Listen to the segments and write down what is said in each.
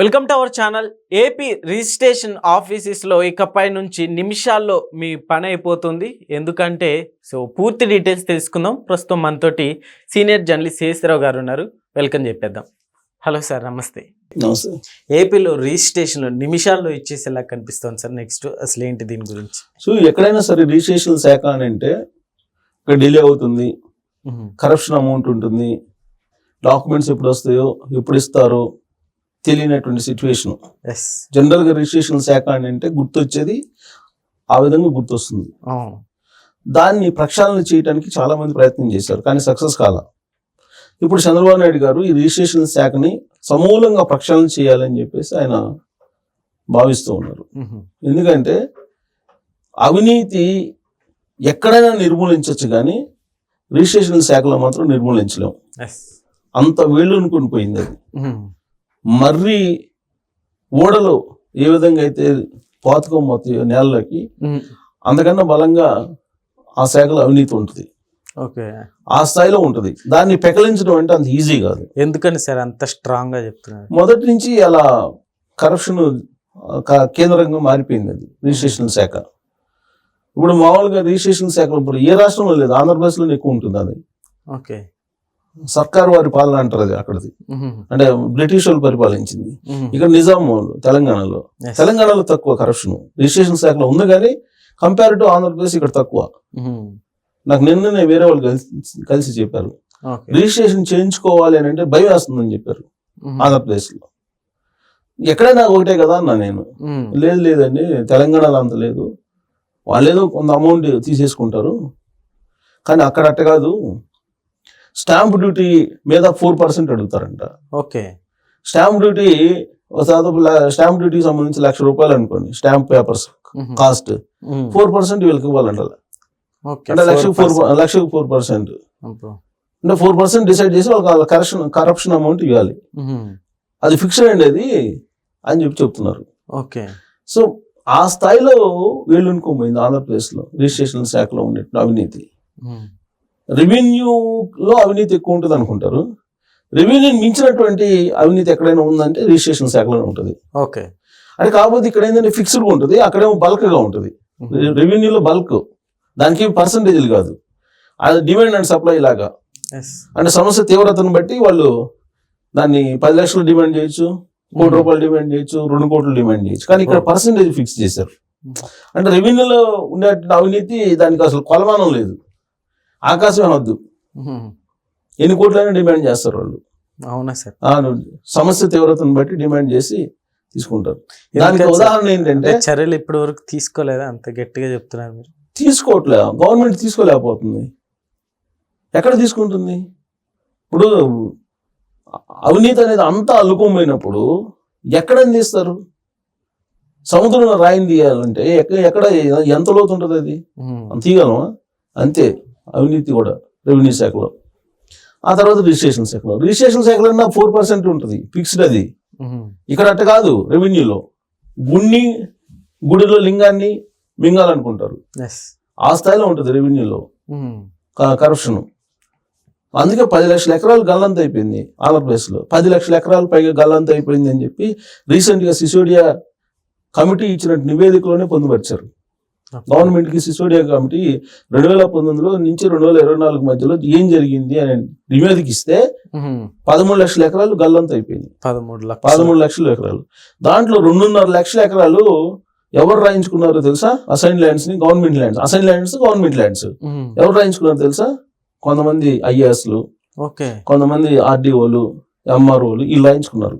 Welcome to our channel AP registration ఆఫీసెస్లో ఇకపై నుంచి నిమిషాల్లో మీ పని అయిపోతుంది. ఎందుకంటే సో పూర్తి డీటెయిల్స్ తెలుసుకుందాం. ప్రస్తుతం మనతోటి సీనియర్ జర్నలిస్ట్ శేషరావు గారు ఉన్నారు. వెల్కమ్ చెప్పేద్దాం. హలో సార్ నమస్తే. నమస్తే. ఏపీలో రిజిస్ట్రేషన్ నిమిషాల్లో ఇచ్చేసేలా కనిపిస్తుంది సార్ నెక్స్ట్ అసలు ఏంటి దీని గురించి? సో ఎక్కడైనా సరే రిజిస్ట్రేషన్ శాఖ అని అంటే ఇక్కడ డిలే అవుతుంది. కరప్షన్ అమౌంట్ ఉంటుంది. డాక్యుమెంట్స్ ఎప్పుడు వస్తాయో ఎప్పుడు ఇస్తారో తెలియనటువంటి సిచ్యువేషన్ ఎస్ జనరల్గా రిజిస్ట్రేషన్ శాఖ అని అంటే గుర్తొచ్చేది ఆ విధంగా గుర్తొస్తుంది. దాన్ని ప్రక్షాళన చేయడానికి చాలా మంది ప్రయత్నం చేశారు కానీ సక్సెస్ కాల. ఇప్పుడు చంద్రబాబు నాయుడు గారు ఈ రిజిస్ట్రేషన్ శాఖని సమూలంగా ప్రక్షాళన చేయాలని చెప్పేసి ఆయన భావిస్తూ ఉన్నారు. ఎందుకంటే అవినీతి ఎక్కడైనా నిర్మూలించవచ్చు కానీ రిజిస్ట్రేషన్ శాఖలో మాత్రం నిర్మూలించలేం. ఎస్ అంత వేళ్ళునుకొని పోయింది అది. మర్రి ఓడలో ఏ విధంగా అయితే పాతుకం పోతాయో నేలలోకి అంతకన్నా బలంగా ఆ శాఖలో అవినీతి ఉంటుంది. ఓకే. ఆ స్థాయిలో ఉంటుంది. దాన్ని పెకలించడం అంటే అంత ఈజీ కాదు. ఎందుకని సార్ అంత స్ట్రాంగ్గా చెప్తున్నారు? మొదటి నుంచి అలా కరప్షన్ కేంద్రంగా మారిపోయింది అది రిజిస్ట్రేషన్ శాఖ. ఇప్పుడు మామూలుగా రిజిస్ట్రేషన్ శాఖలో ఇప్పుడు ఏ రాష్ట్రంలో లేదు ఆంధ్రప్రదేశ్లోనే ఎక్కువ ఉంటుంది అది. ఓకే. సర్కారు వారి పాలన అంటారు అది అక్కడది. అంటే బ్రిటిష్ వాళ్ళు పరిపాలించింది. ఇక్కడ నిజాం వాళ్ళు తెలంగాణలో. తెలంగాణలో తక్కువ కరప్షన్ రిజిస్ట్రేషన్ శాఖలో ఉంది కానీ కంపేర్ టు ఆంధ్రప్రదేశ్ ఇక్కడ తక్కువ. నాకు నిన్ననే వేరే వాళ్ళు కలిసి కలిసి చెప్పారు. రిజిస్ట్రేషన్ చేయించుకోవాలి అని అంటే భయం వేస్తుందని చెప్పారు ఆంధ్రప్రదేశ్లో. ఎక్కడైనా ఒకటే కదా అన్నా నేను. లేదు లేదండి తెలంగాణలో అంత లేదు. వాళ్ళు ఏదో కొంత అమౌంట్ తీసేసుకుంటారు. కానీ అక్కడ అట్ట కాదు. స్టాంప్ డ్యూటీ మీద ఫోర్ పర్సెంట్ అడుగుతారంట. ఓకే. స్టాంప్ డ్యూటీ ఒక దాదాపు స్టాంప్ డ్యూటీకి సంబంధించి లక్ష రూపాయలు అనుకోండి stamp papers cost. Four percent వీళ్ళకి ఇవ్వాలంట అంటే లక్షకు ఫోర్ లక్షకు ఫోర్ పర్సెంట్. అంటే ఫోర్ పర్సెంట్ డిసైడ్ చేసి వాళ్ళకి కరప్షన్ కరప్షన్ అమౌంట్ ఇవ్వాలి. అది ఫిక్స్డ్ అండి అది అని చెప్పి చెప్తున్నారు. ఓకే. సో ఆ స్థాయిలో వీళ్ళు అనుకోపోయింది ఆంధ్రప్రదేశ్లో రిజిస్ట్రేషన్ శాఖలో ఉండే అవినీతి. రెవెన్యూలో అవినీతి ఎక్కువ ఉంటుంది అనుకుంటారు రెవెన్యూ మించినటువంటి అవినీతి ఎక్కడైనా ఉందంటే రిజిస్ట్రేషన్ శాఖలోనే ఉంటుంది. ఓకే. అంటే కాకపోతే ఇక్కడ ఏంటంటే ఫిక్స్డ్గా ఉంటుంది అక్కడేమో బల్క్గా ఉంటుంది. రెవెన్యూలో బల్క్ దానికి పర్సంటేజ్లు కాదు. అది డిమాండ్ అండ్ సప్లై లాగా. అంటే సమస్య తీవ్రతను బట్టి వాళ్ళు దాన్ని పది లక్షలు డిమాండ్ చేయొచ్చు కోటి రూపాయలు డిమాండ్ చేయొచ్చు రెండు కోట్లు డిమాండ్ చేయొచ్చు. కానీ ఇక్కడ. పర్సంటేజ్ ఫిక్స్ చేశారు. అంటే రెవెన్యూలో ఉండే అవినీతి దానికి అసలు కొలమానం లేదు. ఆకాశం వద్దు ఎన్ని కోట్లైనా డిమాండ్ చేస్తారు వాళ్ళు. అవునా సార్? సమస్య తీవ్రతను బట్టి డిమాండ్ చేసి తీసుకుంటారు. దానికి? ఉదాహరణ ఏంటంటే చర్యలు ఇప్పటి వరకు తీసుకోలేదా? అంత గట్టిగా చెప్తున్నారు మీరు. తీసుకోవట్లే. గవర్నమెంట్ తీసుకోలేకపోతుంది. ఎక్కడ తీసుకుంటుంది? ఇప్పుడు అవినీతి అనేది అంతా అల్లుకోపోయినప్పుడు ఎక్కడ తీస్తారు? సముద్రంలో రాయిని తీయాలంటే ఎక్కడ ఎక్కడ ఎంత లోతు ఉంటుంది అది? తీయగలమా? అంతే. అవినీతి కూడా రెవెన్యూ శాఖలో. ఆ తర్వాత రిజిస్ట్రేషన్ శాఖలో. రిజిస్ట్రేషన్ శాఖలో ఫోర్ పర్సెంట్ ఉంటుంది ఫిక్స్డ్ అది. ఇక్కడ అట్ట కాదు రెవెన్యూలో. గుణ్ణి గుడిలో లింగాన్ని మింగాలనుకుంటారు. ఆ స్థాయిలో ఉంటుంది రెవెన్యూలో. కరప్షన్. అందుకే పది లక్షల ఎకరాలు గల్లంత అయిపోయింది ఆంధ్రప్రదేశ్లో పది లక్షల ఎకరాలు పైగా గల్లంత అయిపోయింది అని చెప్పి రీసెంట్గా సిసోడియా కమిటీ ఇచ్చిన నివేదికలోనే పొందుపరిచారు. గవర్నమెంట్కి సిసోడియా కమిటీ రెండు వేల పంతొమ్మిదిలో నుంచి రెండు వేల ఇరవై నాలుగు మధ్యలో ఏం జరిగింది అని నివేదిక ఇస్తే పదమూడు లక్షల ఎకరాలు గల్లంత అయిపోయింది. పదమూడు లక్షలు. పదమూడు లక్షల ఎకరాలు. దాంట్లో రెండున్నర లక్షల ఎకరాలు ఎవరు రాయించుకున్నారో తెలుసా? Assign ల్యాండ్స్ని government lands assign lands government lands ఎవరు రాయించుకున్నారో తెలుసా? కొంతమంది ఐఏఎస్లు కొంతమంది ఆర్డీఓలు ఎంఆర్ఓలు వీళ్ళు రాయించుకున్నారు.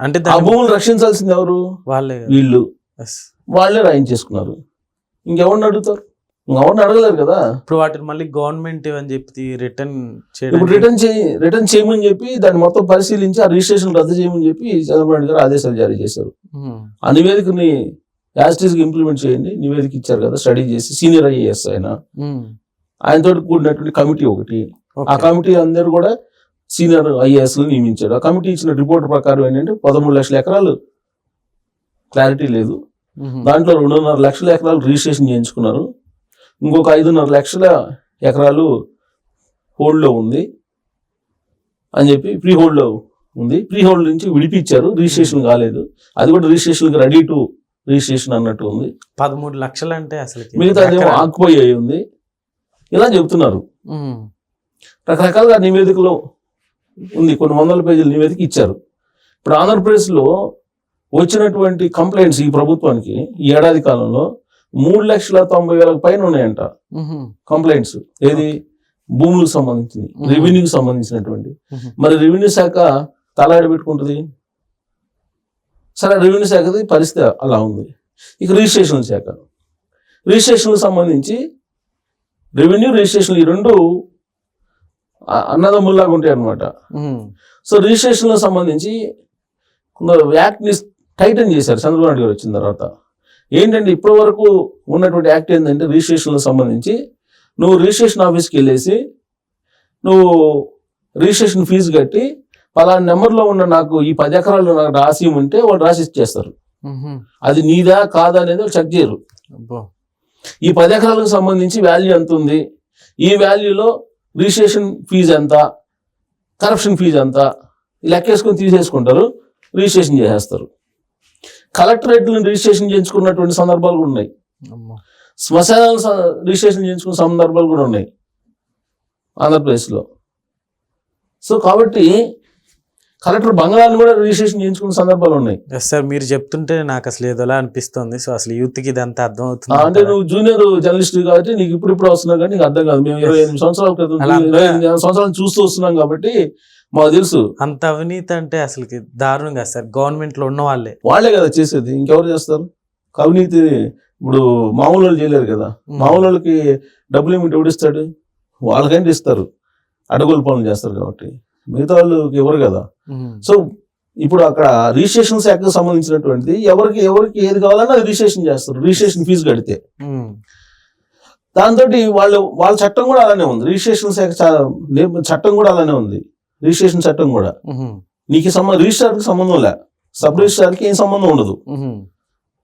అంటే ఆ భూములు రక్షించాల్సింది ఎవరు? వాళ్ళే వీళ్ళు. వాళ్ళే రాయించేసుకున్నారు. ఇంకెవరిని అడుగుతారు? ఇంకెవరిని అడగలేరు కదా? ఇప్పుడు వాటిని మళ్ళీ గవర్నమెంట్ అని చెప్పి రిటర్న్ ఇప్పుడు రిటర్న్ చేయి రిటర్న్ చేయమని చెప్పి దాన్ని మొత్తం పరిశీలించి ఆ రిజిస్ట్రేషన్ రద్దు చేయమని చెప్పి చంద్రబాబు నాయుడు గారు ఆదేశాలు జారీ చేశారు. ఆ నివేదికని యాజిటీస్గా ఇంప్లిమెంట్ చేయండి. నివేదిక ఇచ్చారు కదా స్టడీ చేసి సీనియర్ ఐఏఎస్ ఆయన. ఆయనతో కూడినటువంటి కమిటీ ఒకటి. ఆ కమిటీ అందరూ కూడా సీనియర్ ఐఏఎస్ నియమించాడు ఆ కమిటీ ఇచ్చిన రిపోర్ట్ ప్రకారం ఏంటంటే పదమూడు లక్షల ఎకరాలు క్లారిటీ లేదు. దాంట్లో రెండున్నర లక్షల ఎకరాలు రిజిస్ట్రేషన్ చేయించుకున్నారు. ఇంకొక ఐదున్నర లక్షల ఎకరాలు హోల్డ్లో ఉంది అని చెప్పి ప్రీ హోల్డ్లో ఉంది. ప్రీ హోల్డ్ నుంచి విడిపించారు. రిజిస్ట్రేషన్ కాలేదు. అది కూడా రిజిస్ట్రేషన్ రెడీ టు రిజిస్ట్రేషన్ అన్నట్టు ఉంది. పదమూడు లక్షలు అంటే అసలు మిగతా ఆకుపోయి ఉంది. ఇలా చెబుతున్నారు రకరకాలుగా నివేదికలో ఉంది. కొన్ని వందల పేజీల నివేదిక ఇచ్చారు. ఇప్పుడు ఆంధ్రప్రదేశ్లో వచ్చినటువంటి కంప్లైంట్స్ ఈ ప్రభుత్వానికి ఈ ఏడాది కాలంలో మూడు లక్షల తొంభై వేలకు పైన ఉన్నాయంట. కంప్లైంట్స్ ఏది? భూములకు సంబంధించింది. రెవెన్యూకి సంబంధించినటువంటి. మరి రెవెన్యూ శాఖ తలాడి పెట్టుకుంటుంది సరే రెవెన్యూ శాఖది పరిస్థితి అలా ఉంది. ఇక రిజిస్ట్రేషన్ శాఖ. రిజిస్ట్రేషన్కి సంబంధించి రెవెన్యూ రిజిస్ట్రేషన్ ఈ రెండు అ- అన్నదమ్ముల్లాగా ఉంటాయి అన్నమాట సో రిజిస్ట్రేషన్లకు సంబంధించి కొందరు యాక్ట్ని టైటన్ చేశారు చంద్రబాబు నాయుడు గారు వచ్చిన తర్వాత. ఏంటంటే ఇప్పటి వరకు ఉన్నటువంటి యాక్ట్ ఏంటంటే రిజిస్ట్రేషన్లకు సంబంధించి నువ్వు రిజిస్ట్రేషన్ ఆఫీస్కి వెళ్ళేసి నువ్వు రిజిస్ట్రేషన్ ఫీజు కట్టి పలానా నెంబర్లో ఉన్న నాకు ఈ పది ఎకరాలు నాకు రాసి ఉంటే వాళ్ళు రాసి ఇచ్చేస్తారు. అది నీదా కాదా అనేది వాళ్ళు చెక్ చేయరు. ఈ పది ఎకరాలకు సంబంధించి వాల్యూ ఎంత ఉంది? ఈ వాల్యూలో రిజిస్ట్రేషన్ ఫీజు ఎంత? కరప్షన్ ఫీజు ఎంత? లెక్కేసుకొని తీసేసుకుంటారు రిజిస్ట్రేషన్ చేసేస్తారు. కలెక్టరేట్లను రిజిస్ట్రేషన్ చేయించుకున్నటువంటి సందర్భాలు కూడా ఉన్నాయి. శ్మశానాలు రిజిస్ట్రేషన్ చేయించుకున్న సందర్భాలు కూడా ఉన్నాయి. ఆంధ్రప్రదేశ్లో. సో కాబట్టి కలెక్టర్ బంగాళాన్ని కూడా రిజిస్ట్రేషన్ చేయించుకున్న సందర్భాలు ఉన్నాయి. సార్ మీరు చెప్తుంటే నాకు అసలు ఏదోలా అనిపిస్తుంది. సో అసలు యూత్కి ఇదంతా అర్థం అవుతుంది అంటే నువ్వు జూనియర్ జర్నలిస్ట్ కాబట్టి నీకు ఇప్పుడు ఇప్పుడు వస్తున్నావు కానీ నీకు అర్థం కాదు. మేము ఇరవై ఎనిమిది సంవత్సరాల క్రితం అలా ఇరవై ఎనిమిది సంవత్సరాలు చూస్తూ వస్తున్నాం కాబట్టి మాకు తెలుసు. అంత అవినీతి అంటే అసలుకి దారుణం కదా సార్. గవర్నమెంట్లో ఉన్న వాళ్ళే. వాళ్ళే కదా చేసేది. ఇంకెవరు చేస్తారు? అవినీతి ఇప్పుడు మామూలు వాళ్ళు చేయలేరు కదా. మామూలు వాళ్ళకి డబ్బులు ఏమిటి? ఎవడిస్తాడు వాళ్ళకంటే ఇస్తారు. అడగోలు పనులు చేస్తారు కాబట్టి. మిగతా వాళ్ళకి ఎవరు కదా. సో ఇప్పుడు అక్కడ రిజిస్ట్రేషన్ శాఖకు సంబంధించినటువంటిది ఎవరికి ఎవరికి ఏది కావాలన్నా అది రిజిస్ట్రేషన్ చేస్తారు. రిజిస్ట్రేషన్ ఫీజు కడితే. దాంతో వాళ్ళు వాళ్ళ చట్టం కూడా అలానే ఉంది. రిజిస్ట్రేషన్ శాఖ చట్టం కూడా అలానే ఉంది. రిజిస్ట్రేషన్ చట్టం కూడా. నీకు సంబంధం రిజిస్ట్రార్కి సంబంధం లే. సబ్ రిజిస్ట్రార్కి ఏం సంబంధం ఉండదు.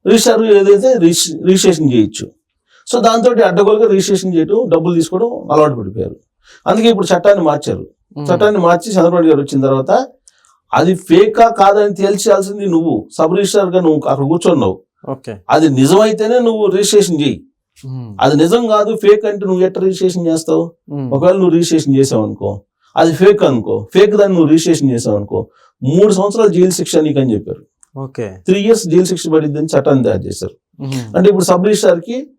రిజిస్టార్ ఏదైతే రిజిస్- రిజిస్ట్రేషన్ చేయొచ్చు. సో దాంతో అడ్డగోలుగా రిజిస్ట్రేషన్ చేయడం డబ్బులు తీసుకోవడం అలవాటు పడిపోయారు. అందుకే ఇప్పుడు చట్టాన్ని మార్చారు. చట్టాన్ని మార్చి చంద్రబాబు గారు వచ్చిన తర్వాత అది ఫేకా కాదని తేల్చాల్సింది నువ్వు. సబ్ రిజిస్టార్గా నువ్వు అక్కడ కూర్చున్నావు. అది నిజమైతేనే నువ్వు రిజిస్ట్రేషన్ చేయి. అది నిజం కాదు ఫేక్ అంటే నువ్వు ఎట్లా రిజిస్ట్రేషన్ చేస్తావు. ఒకవేళ నువ్వు రిజిస్ట్రేషన్ చేసావు అనుకో అది ఫేక్ అనుకో. ఫేక్ దాన్ని నువ్వు రిజిస్ట్రేషన్ చేసావు అనుకో. మూడు సంవత్సరాలు జైలు శిక్ష నీకు అని చెప్పారు. ఓకే. త్రీ ఇయర్స్ జైలు శిక్ష పడిద్దని చట్టాన్ని తయారు చేశారు. అంటే ఇప్పుడు సబ్ రిజిస్టార్కి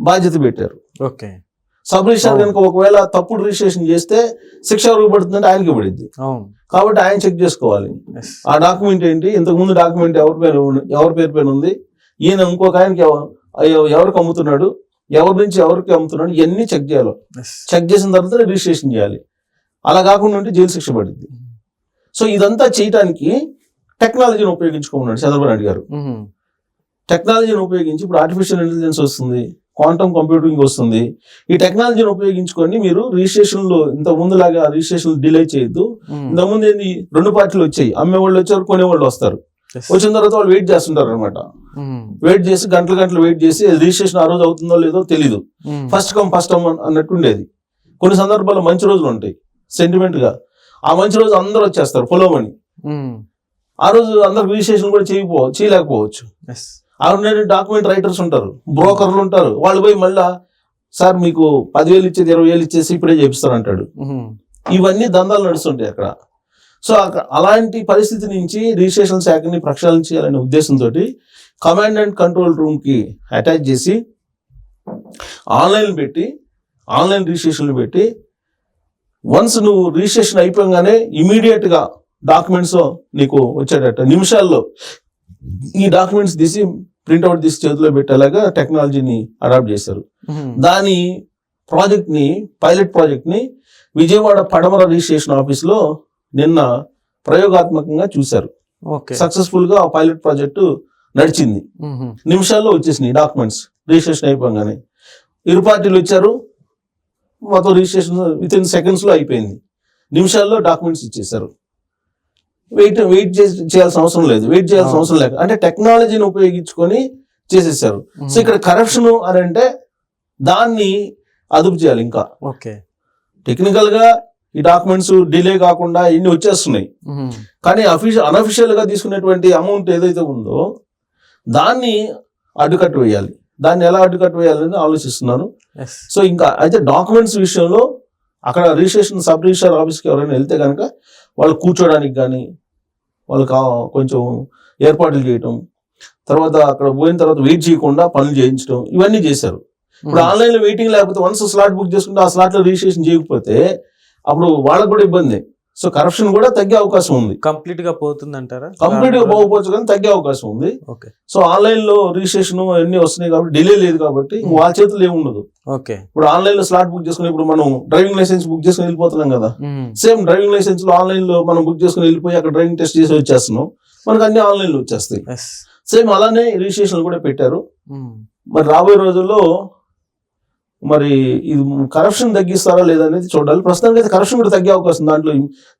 బాధ్యత పెట్టారు. ఓకే. Sub registrar. కనుక ఒకవేళ తప్పుడు రిజిస్ట్రేషన్ చేస్తే శిక్ష పడుతుందంటే ఆయనకి పడిద్ది. అవును. కాబట్టి ఆయన చెక్ చేసుకోవాలి. ఆ డాక్యుమెంట్ ఏంటి? ఇంతకు ముందు డాక్యుమెంట్ ఎవరి పేరు ఎవరి పేరు పైన ఉంది? ఈయన ఇంకొక ఆయనకి ఎవ- ఎవ- ఎవరికి అమ్ముతున్నాడు? ఎవరి నుంచి ఎవరికి అమ్ముతున్నాడు? ఇవన్నీ చెక్ చేయాలి. చెక్ చేసిన తర్వాత రిజిస్ట్రేషన్ చేయాలి. అలా కాకుండా ఉంటే జైలు శిక్ష పడింది. సో ఇదంతా చేయటానికి టెక్నాలజీని ఉపయోగించుకోమన్నాడు చంద్రబాబు నాయుడు గారు. టెక్నాలజీని ఉపయోగించి ఇప్పుడు ఆర్టిఫిషియల్ ఇంటెలిజెన్స్ వస్తుంది క్వాంటమ్ కంప్యూటింగ్ వస్తుంది. ఈ టెక్నాలజీని ఉపయోగించుకొని మీరు రిజిస్ట్రేషన్లో ఇంత ముందులాగా రిజిస్ట్రేషన్ డిలే చేయొద్దు. ఇంత ముందు ఏంది? రెండు పార్టీలు వచ్చాయి. అమ్మే వాళ్ళు వచ్చారు కొనేవాళ్ళు వస్తారు. వచ్చిన తర్వాత వాళ్ళు వెయిట్ చేస్తుంటారు అనమాట. వెయిట్ చేసి గంటలు గంటలు వెయిట్ చేసి రిజిస్ట్రేషన్ ఆ రోజు అవుతుందో లేదో తెలీదు. ఫస్ట్ కమ్ ఫస్ట్ కమ్ అన్నట్టు ఉండేది. కొన్ని సందర్భాల్లో మంచి రోజులు ఉంటాయి. సెంటిమెంట్గా. ఆ మంచి రోజు అందరూ వచ్చేస్తారు పొలమని ఉమ్. ఆ రోజు అందరు రిజిస్ట్రేషన్ కూడా చేయకపో చేయలేకపోవచ్చు. ఆ డాక్యుమెంట్ రైటర్స్ ఉంటారు బ్రోకర్లు ఉంటారు. వాళ్ళు పోయి మళ్ళా సార్ మీకు పదివేలు ఇచ్చేది ఇరవై వేలు ఇచ్చేసి ఇప్పుడే చేపిస్తారు అంటాడు. ఉమ్. ఇవన్నీ దందాలు నడుస్తుంటాయి అక్కడ. సో అలాంటి పరిస్థితి నుంచి రిజిస్ట్రేషన్ శాఖని ప్రక్షాళన చేయాలనే ఉద్దేశంతో కమాండ్ అండ్ కంట్రోల్ రూమ్కి అటాచ్ చేసి ఆన్లైన్ పెట్టి ఆన్లైన్ రిజిస్ట్రేషన్లు పెట్టి వన్స్ నువ్వు రిజిస్ట్రేషన్ అయిపోగానే ఇమీడియట్గా డాక్యుమెంట్స్ నీకు వచ్చేటట్టు నిమిషాల్లో ఈ డాక్యుమెంట్స్ తీసి ప్రింట్అవుట్ తీసి చేతిలో పెట్టేలాగా టెక్నాలజీని అడాప్ట్ చేశారు. దాని ప్రాజెక్ట్ని పైలట్ ప్రాజెక్ట్ని విజయవాడ పడమర రిజిస్ట్రేషన్ ఆఫీస్లో నిన్న ప్రయోగాత్మకంగా చూశారు. ఓకే. సక్సెస్ఫుల్గా ఆ పైలట్ ప్రాజెక్టు నడిచింది. నిమిషాల్లో వచ్చేసినాయి డాక్యుమెంట్స్ రిజిస్ట్రేషన్ అయిపోగానే. ఇరు పార్టీలు వచ్చారు. మొత్తం రిజిస్ట్రేషన్ విత్ ఇన్ సెకండ్స్లో అయిపోయింది. నిమిషాల్లో డాక్యుమెంట్స్ ఇచ్చేసారు వెయిట్ వెయిట్ చేయాల్సిన అవసరం లేదు. వెయిట్ చేయాల్సిన. అవసరం లేక అంటే టెక్నాలజీని ఉపయోగించుకొని చేసేసారు. సో ఇక్కడ కరప్షన్ అని అంటే దాన్ని అదుపు చేయాలి ఇంకా. ఓకే. టెక్నికల్గా ఈ డాక్యుమెంట్స్ డిలే కాకుండా ఇన్ని వచ్చేస్తున్నాయి. కానీ అఫీషియల్ అనఫిషియల్గా తీసుకునేటువంటి అమౌంట్ ఏదైతే ఉందో దాన్ని అడ్డుకట్టు వేయాలి. దాన్ని ఎలా అడ్డుకట్టు వేయాలని ఆలోచిస్తున్నాను. సో ఇంకా అయితే డాక్యుమెంట్స్ విషయంలో అక్కడ రిజిస్ట్రేషన్ సబ్ రిజిస్టర్ ఆఫీస్కి ఎవరైనా వెళ్తే కనుక వాళ్ళు కూర్చోడానికి కానీ వాళ్ళకి ఆ- కొంచెం ఏర్పాట్లు చేయటం తర్వాత అక్కడ పోయిన తర్వాత వెయిట్ చేయకుండా పనులు చేయించడం ఇవన్నీ చేశారు ఇప్పుడు మ్మ్. ఆన్లైన్లో వెయిటింగ్ లేకపోతే వన్స్ స్లాట్ బుక్ చేసుకుంటే ఆ స్లాట్లో రిజిస్ట్రేషన్ చేయకపోతే అప్పుడు వాళ్ళకు కూడా ఇబ్బంది సో కరప్షన్ కూడా తగ్గే అవకాశం ఉంది. కంప్లీట్గా పోతుందంటారా? కంప్లీట్గా పోకపోవచ్చు కానీ తగ్గే అవకాశం ఉంది. ఓకే సో ఆన్లైన్లో రిజిస్ట్రేషన్ అన్ని వస్తున్నాయి కాబట్టి డిలే లేదు కాబట్టి ఇంక వాళ్ళ చేతుల్లో ఏముండదు ఓకే ఇప్పుడు ఆన్లైన్లో స్లాట్ బుక్ చేసుకుని ఇప్పుడు మనం డ్రైవింగ్ లైసెన్స్ బుక్ చేసుకుని వెళ్ళిపోతున్నాం కదా. సేమ్ డ్రైవింగ్ లైసెన్స్లో ఆన్లైన్లో మనం బుక్ చేసుకుని వెళ్ళిపోయి అక్కడ డ్రైవింగ్ టెస్ట్ చేసి వచ్చేస్తున్నాం. మనకు అన్ని ఆన్లైన్లో వచ్చేస్తాయి. సేమ్ అలానే రిజిస్ట్రేషన్ కూడా పెట్టారు. మ్మ్. మరి రాబోయే రోజుల్లో మరి ఇది కరప్షన్ తగ్గిస్తారా లేదనేది చూడాలి ప్రస్తుతానికి అయితే కరప్షన్ కూడా తగ్గే అవకాశం. దాంట్లో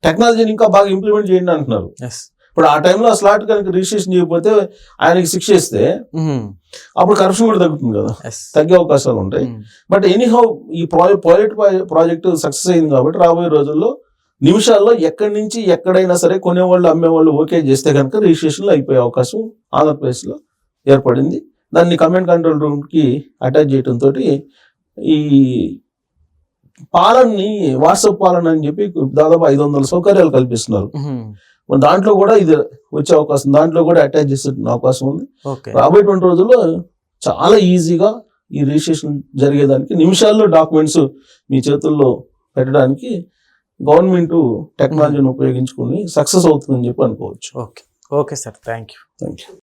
టెక్నాలజీని ఇంకా బాగా ఇంప్లిమెంట్ చేయండి అంటున్నారు. ఇప్పుడు ఆ టైంలో ఆ స్లాట్ కనుక రిజిస్ట్రేషన్ చేయకపోతే ఆయనకి శిక్ష ఇస్తే. అప్పుడు కరప్షన్ కూడా తగ్గుతుంది కదా. తగ్గే అవకాశాలు ఉంటాయి. బట్ ఎనీహౌ ఈ ప్రాజెక్ట్ పైలట్ ప్రాజెక్ట్ సక్సెస్ అయింది కాబట్టి రాబోయే రోజుల్లో నిమిషాల్లో ఎక్కడి నుంచి ఎక్కడైనా సరే కొనేవాళ్ళు అమ్మేవాళ్ళు ఓకే చేస్తే కనుక రిజిస్ట్రేషన్లో అయిపోయే అవకాశం ఆంధ్రప్రదేశ్లో ఏర్పడింది దాన్ని కమాండ్ కంట్రోల్ రూమ్కి అటాచ్ చేయడంతో ఈ పాలనని వాట్సాప్ పాలన అని చెప్పి దాదాపు ఐదు వందల సౌకర్యాలు కల్పిస్తున్నారు. మరి దాంట్లో కూడా ఇది వచ్చే అవకాశం దాంట్లో కూడా అటాచ్ చేసే అవకాశం ఉంది. రాబోయేటువంటి రోజుల్లో చాలా ఈజీగా ఈ రిజిస్ట్రేషన్ జరిగేదానికి నిమిషాల్లో డాక్యుమెంట్స్ మీ చేతుల్లో పెట్టడానికి గవర్నమెంట్ టెక్నాలజీని ఉపయోగించుకుని సక్సెస్ అవుతుందని చెప్పి అనుకోవచ్చు. Okay. Okay sir. Thank you thank you